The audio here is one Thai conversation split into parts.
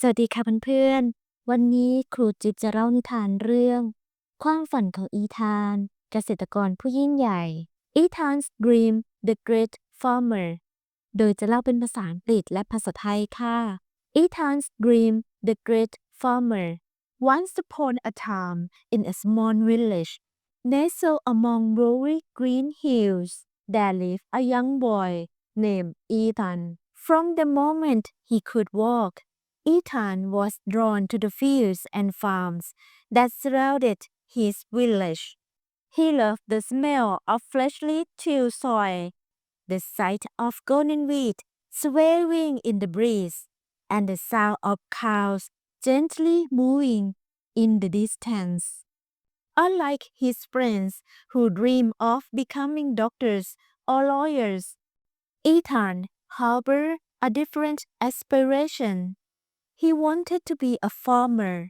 สวัสดีค่ะเพื่อนๆ วันนี้ครูจิ๊บจะเล่านิทานเรื่อง ความฝันของอีธาน เกษตรกรผู้ยิ่งใหญ่ Ethan's Dream The Great Farmer โดยจะเล่าเป็นภาษาอังกฤษและภาษาไทยค่ะ Ethan's Dream The Great Farmer Once upon a time in a small village nestled among rolling green hills there lived a young boy named Ethan From the moment he could walk Ethan was drawn to the fields and farms that surrounded his village. He loved the smell of freshly tilled soil, the sight of golden wheat swaying in the breeze, and the sound of cows gently moving in the distance. Unlike his friends who dream of becoming doctors or lawyers, Ethan harbored a different aspiration. He wanted to be a farmer.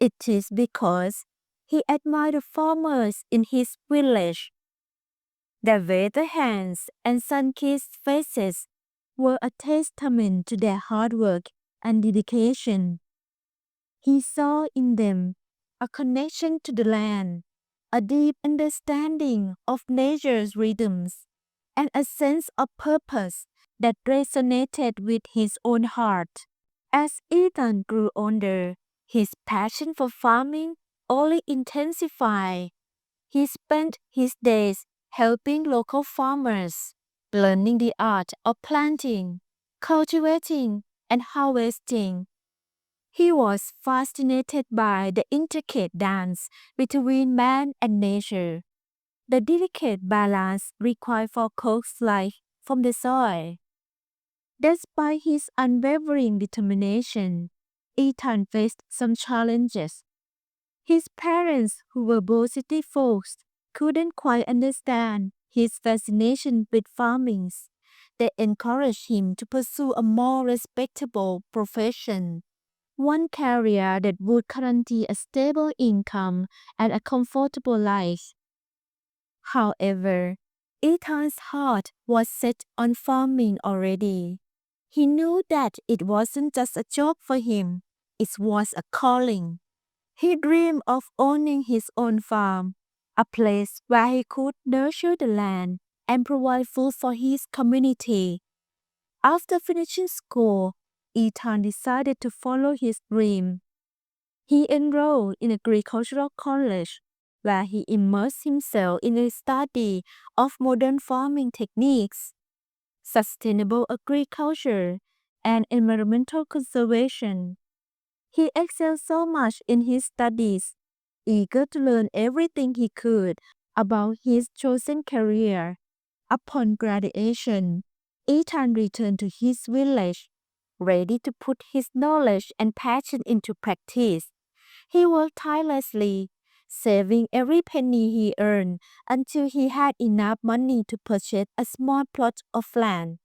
It is because he admired the farmers in his village. Their weather hands and sun-kissed faces were a testament to their hard work and dedication. He saw in them a connection to the land, a deep understanding of nature's rhythms, and a sense of purpose that resonated with his own heart. As Ethan grew older, his passion for farming only intensified. He spent his days helping local farmers, learning the art of planting, cultivating, and harvesting. He was fascinated by the intricate dance between man and nature, the delicate balance required for coax life from the soil. Despite his unwavering determination, Ethan faced some challenges. His parents, who were both city folks, couldn't quite understand his fascination with farming. They encouraged him to pursue a more respectable profession, one career that would guarantee a stable income and a comfortable life. However, Ethan's heart was set on farming already. He knew that it wasn't just a job for him, it was a calling. He dreamed of owning his own farm, a place where he could nurture the land and provide food for his community. After finishing school, Ethan decided to follow his dream. He enrolled in agricultural college, where he immersed himself in the study of modern farming techniques, sustainable agriculture, and environmental conservation. He excelled so much in his studies, eager to learn everything he could about his chosen career. Upon graduation, Ethan returned to his village, ready to put his knowledge and passion into practice. He worked tirelessly, saving every penny he earned until he had enough money to purchase a small plot of land.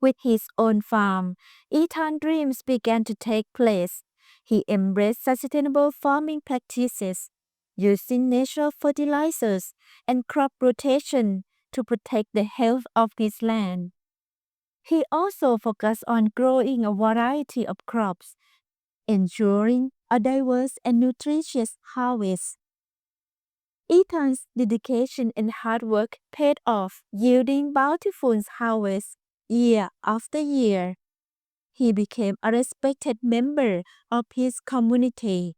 With his own farm, Ethan's dreams began to take place. He embraced sustainable farming practices, using natural fertilizers and crop rotation to protect the health of his land. He also focused on growing a variety of crops, ensuring a diverse and nutritious harvest. Ethan's dedication and hard work paid off, yielding bountiful harvests year after year. He became a respected member of his community.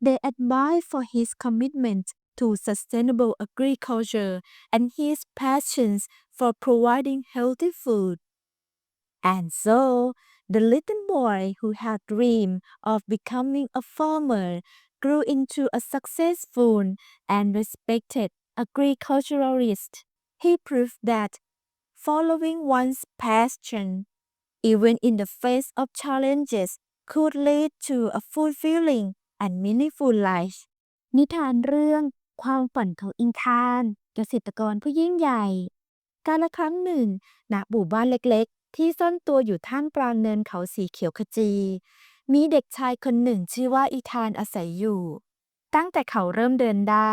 They admired for his commitment to sustainable agriculture and his passions for providing healthy food. And so, the little boy who had dreamed of becoming a farmer grew into a successful and respected agriculturalist. He proved that following one's passion, even in the face of challenges, could lead to a fulfilling and meaningful life. นิทานเรื่องความฝันของอิงคาน เกษตรกรผู้ยิ่งใหญ่ กาลครั้งหนึ่ง ณ หมู่บ้านเล็กๆ ที่ซ่อนตัวอยู่ท่ามกลางเนินเขาสีเขียวขจี มีเด็กชายคนหนึ่งชื่อว่าอีธานอาศัยอยู่ ตั้งแต่เขาเริ่มเดินได้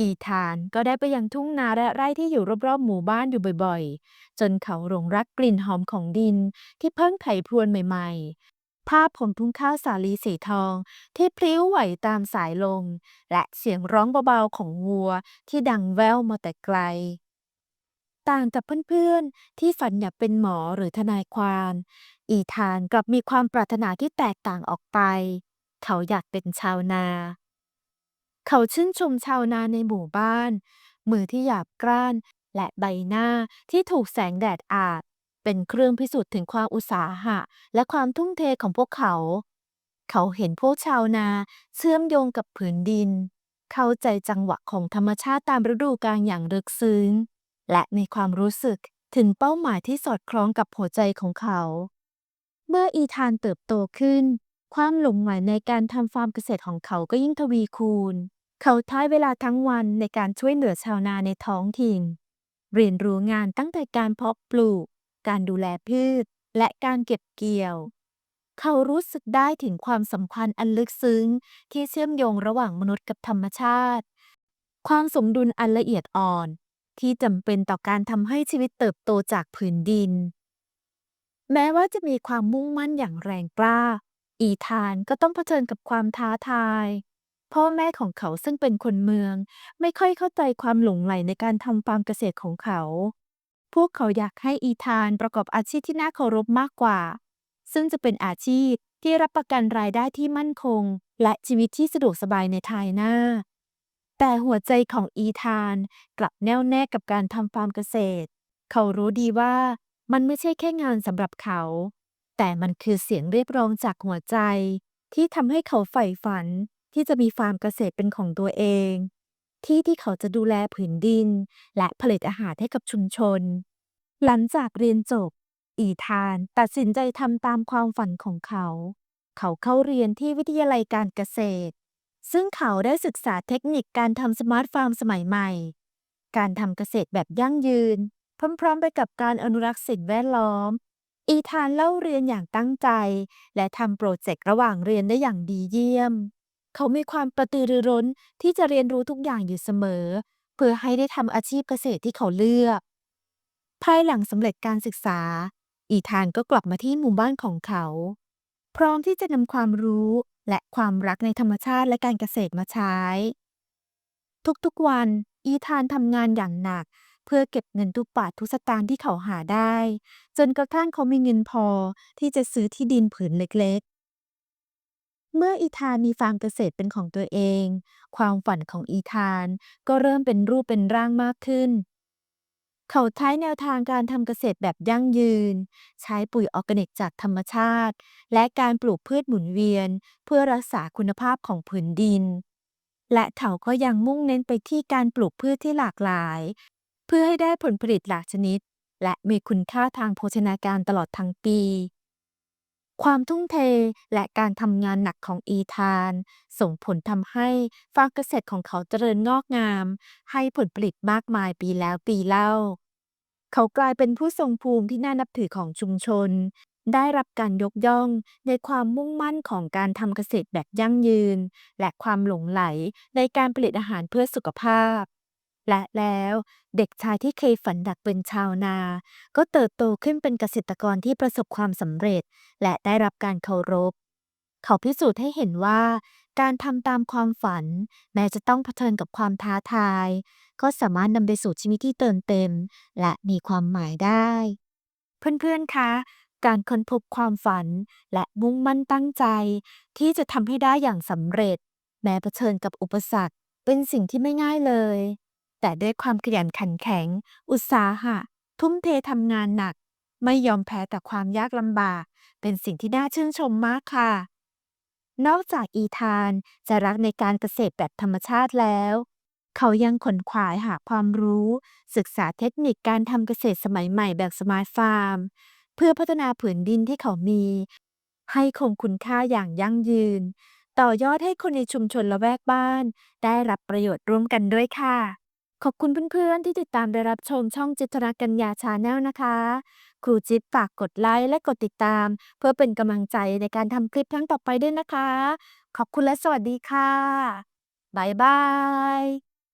อีธานก็ได้ไปยังทุ่งนาและไร่ที่อยู่รอบๆหมู่บ้านอยู่บ่อยๆ จนเขาหลงรักกลิ่นหอมของดินที่เพิ่งไถพรวนใหม่ๆ ภาพผมทุ่งข้าวสาลีสีทองที่พลิ้วไหวตามสายลม และเสียงร้องเบาๆของวัวที่ดังแว่วมาแต่ไกล ต่างจากเพื่อนๆ ที่ฝันอยากเป็นหมอหรือทนายความ อีธานกลับมีความปรารถนาที่แตกต่างออกไป เขาอยากเป็นชาวนา เขาชื่นชมชาวนาในหมู่บ้าน มือที่หยาบกร้าน และใบหน้าที่ถูกแสงแดดอาบเป็นเครื่องพิสูจน์ถึงความอุตสาหะ และความทุ่มเทของพวกเขา เขาเห็นพวกชาวนาเชื่อมโยงกับผืนดิน เข้าใจจังหวะของธรรมชาติตามฤดูกาลอย่างลึกซึ้ง และมีความรู้สึกถึงเป้าหมายที่สอดคล้องกับหัวใจของเขา เมื่ออีธานเติบโตขึ้น ความหลงใหลในการทำฟาร์มเกษตรของเขาก็ยิ่งทวีคูณ เขาท้ายเวลาทั้งวันในการช่วยเหลือชาวนาในท้องถิ่น เรียนรู้งานตั้งแต่การเพาะปลูก การดูแลพืช และการเก็บเกี่ยว เขารู้สึกได้ถึงความสัมพันธ์อันลึกซึ้ง ที่เชื่อมโยงระหว่างมนุษย์กับธรรมชาติ ความสมดุลอันละเอียดอ่อน ที่จำเป็นต่อการทำให้ชีวิตเติบโตจากผืนดิน แม้ว่าจะมีความมุ่งมั่นอย่างแรงกล้า อีธานก็ต้องเผชิญกับความท้าทาย พ่อแม่ของเขาซึ่งเป็นคนเมือง ไม่ค่อยเข้าใจความหลงใหลในการทำฟาร์มเกษตรของเขา พวกเขาอยากให้อีธานประกอบอาชีพที่น่าเคารพมากกว่า ซึ่งจะเป็นอาชีพที่รับประกันรายได้ที่มั่นคง และชีวิตที่สะดวกสบายในภายหน้า แต่หัวใจของอีธานกลับแน่วแน่กับการทำฟาร์มเกษตร เขารู้ดีว่ามันไม่ใช่แค่งานสำหรับเขา แต่มันคือเสียงเรียกร้องจากหัวใจ ที่ทำให้เขาใฝ่ฝันที่จะมีฟาร์มเกษตรเป็นของตัวเอง ที่ที่เขาจะดูแลผืนดิน และผลิตอาหารให้กับชุมชน หลังจากเรียนจบ อีธานตัดสินใจทำตามความฝันของเขา เขาเข้าเรียนที่วิทยาลัยการเกษตร ซึ่งเขาได้ศึกษาเทคนิคการทำสมาร์ทฟาร์มสมัยใหม่ การทำเกษตรแบบยั่งยืน พร้อมๆไปกับการอนุรักษ์สิ่งแวดล้อม อีธานเล่าเรียนอย่างตั้งใจ และทำโปรเจกต์ระหว่างเรียนได้อย่างดีเยี่ยม เขามีความกระตือรือร้นที่จะเรียนรู้ทุกอย่างอยู่เสมอ เพื่อให้ได้ทำอาชีพเกษตรที่เขาเลือก ภายหลังสำเร็จการศึกษา อีธานก็กลับมาที่หมู่บ้านของเขา พร้อมที่จะนำความรู้และความรักในธรรมชาติและการเกษตรมาใช้ ทุกๆวัน อีธานทำงานอย่างหนัก เพื่อเก็บเงินทุกบาททุกสตางค์ที่เขาหาได้ จนกระทั่งเขามีเงินพอที่จะซื้อที่ดินผืนเล็กๆ เมื่ออีธานมีฟาร์มเกษตรเป็นของตัวเอง ความฝันของอีธานก็เริ่มเป็นรูปเป็นร่างมากขึ้น เขาใช้แนวทางการทำเกษตรแบบยั่งยืน ใช้ปุ๋ยออร์แกนิกจากธรรมชาติ และการปลูกพืชหมุนเวียน เพื่อรักษาคุณภาพของผืนดิน และเขาก็ยังมุ่งเน้นไปที่การปลูกพืชที่หลากหลาย เพื่อให้ได้ผลผลิตหลากชนิด และมีคุณค่าทางโภชนาการตลอดทั้งปี ความทุ่มเทและการทำงานหนักของอีธาน ส่งผลทำให้ฟาร์มเกษตรของเขาเจริญงอกงาม ให้ผลผลิตมากมายปีแล้วปีเล่า เขากลายเป็นผู้ทรงภูมิที่น่านับถือของชุมชน ได้รับการยกย่องในความมุ่งมั่นของการทำเกษตรแบบยั่งยืน และความหลงใหลในการผลิตอาหารเพื่อสุขภาพ และแล้วเด็กชายที่เคยฝันอยากเป็นชาวนา ก็เติบโตขึ้นเป็นเกษตรกรที่ประสบความสำเร็จ และได้รับการเคารพ เขาพิสูจน์ให้เห็นว่า การทำตามความฝัน แม้จะต้องเผชิญกับความท้าทาย ก็สามารถนำไปสู่ชีวิตที่เติมเต็ม และมีความหมายได้ เพื่อนๆ คะการค้นพบความฝันและมุ่งมั่นตั้งใจ ที่จะทำให้ได้อย่างสำเร็จ แม้เผชิญกับอุปสรรค เป็นสิ่งที่ไม่ง่ายเลย แต่ด้วยความขยันขันแข็ง อุตสาหะ ทุ่มเททำงานหนัก ไม่ยอมแพ้ต่อความยากลำบาก เป็นสิ่งที่น่าชื่นชมมากค่ะ นอกจากอีธานจะรักในการเกษตรแบบธรรมชาติแล้ว เขายังขนขวายหาความรู้ ศึกษาเทคนิคการทำเกษตรสมัยใหม่แบบสมาร์ทฟาร์ม เพื่อพัฒนาผืนดินที่เขามี ให้คงคุณค่าอย่างยั่งยืน ต่อยอดให้คนในชุมชนละแวกบ้าน ได้รับประโยชน์ร่วมกันด้วยค่ะ ขอบคุณเพื่อนๆ ที่ติดตามได้รับชมช่องจิตรกัญญาชาแนลนะคะ ครูจิ๊บฝากกดไลค์และกดติดตาม เพื่อเป็นกำลังใจในการทำคลิปครั้งต่อไปด้วยนะคะ ขอบคุณและสวัสดีค่ะ บ๊ายบาย